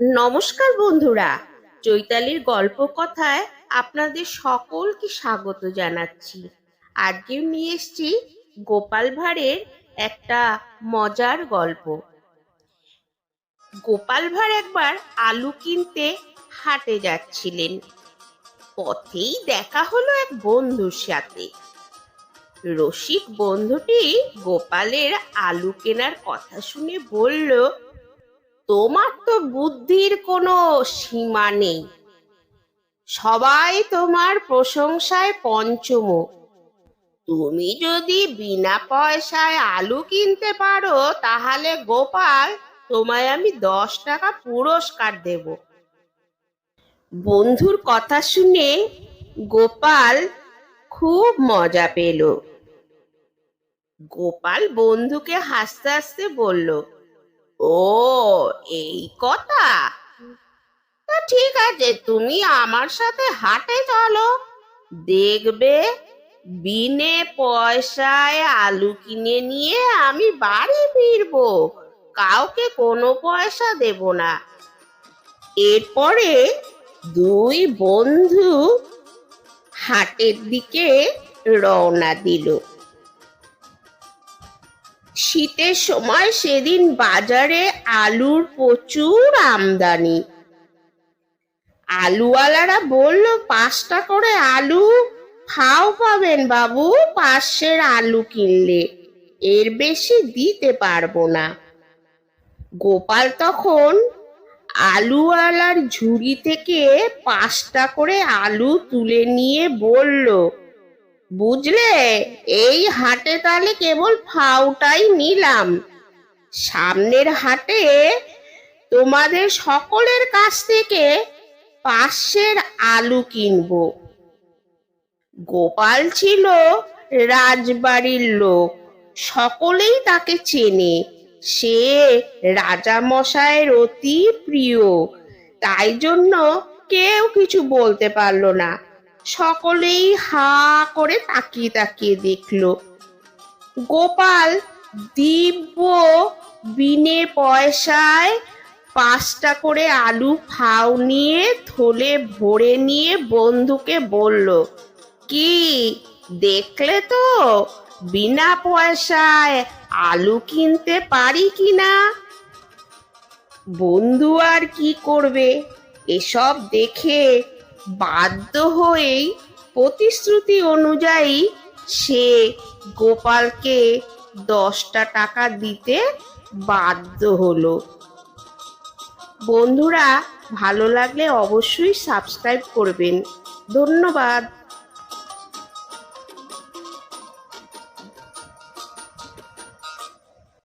নমস্কার বন্ধুরা, চৈতালির গল্প কথায় আপনাদের সকলকে স্বাগত জানাচ্ছি। আজকেও নিয়ে এসেছি গোপাল ভাঁড়ের একটা মজার গল্প। গোপাল ভাঁড় একবার আলু কিনতে হাটে যাচ্ছিলেন। পথেই দেখা হলো এক বন্ধুর সাথে। রসিক বন্ধুটি গোপালের আলু কেনার কথা শুনে বলল তোমার তো বুদ্ধির কোনো সীমা নেই। সবাই তোমার প্রশংসায় পঞ্চমুখ। তুমি যদি বিনা পয়সায় আলু কিনতে পারো, তাহলে গোপাল, তোমায় আমি দশ টাকা পুরস্কার দেব। বন্ধুর কথা শুনে গোপাল খুব মজা পেল। গোপাল বন্ধুকে হাসতে হাসতে বলল ও, এই কথা? তা ঠিক আছে, তুমি আমার সাথে হাটে চলো। দেখবে, বিনে পয়সায় আলু কিনে নিয়ে আমি বাড়ি ফিরবো। কাউকে কোনো পয়সা দেব না। এরপরে দুই বন্ধু হাটের দিকে রওনা দিল। শীতের সময় সেদিন বাজারে আলুর প্রচুর আমদানি। আলুওয়ালারা বলল, পাঁচটা করে আলু? ফাও পাবেন বাবু, পাঁচশের আলু কিনলে। এর বেশি দিতে পারব না। গোপাল তখন আলুওয়ালার ঝুড়ি থেকে পাঁচটা করে আলু তুলে নিয়ে বলল বুঝলে? এই হাটে তাহলে কেবল ফাউটাই নিলাম। সামনের হাটে তোমাদের সকলের কাছ থেকে পাশের আলু কিনবো। গোপাল ছিল রাজবাড়ির লোক। সকলেই তাকে চেনে। সে রাজা মশাইয়ের অতি প্রিয়। তাই জন্য কেউ কিছু বলতে পারল না। সকলেই হা করে তাকিয়ে তাকিয়ে দেখল। গোপাল দিব্য বিনে পয়সায় পাঁচটা করে আলু ফাও নিয়ে, থলে ভরে নিয়ে বন্ধুকে বলল, কি, দেখলে তো? বিনা পয়সায় আলু কিনতে পারি কি না? বন্ধু আর কি করবে? এসব দেখে বাধ্য হয়েই প্রতিশ্রুতি অনুযায়ী সে গোপালকে দশটা টাকা দিতে বাধ্য হলো। বন্ধুরা, ভালো লাগলে অবশ্যই সাবস্ক্রাইব করবেন। ধন্যবাদ।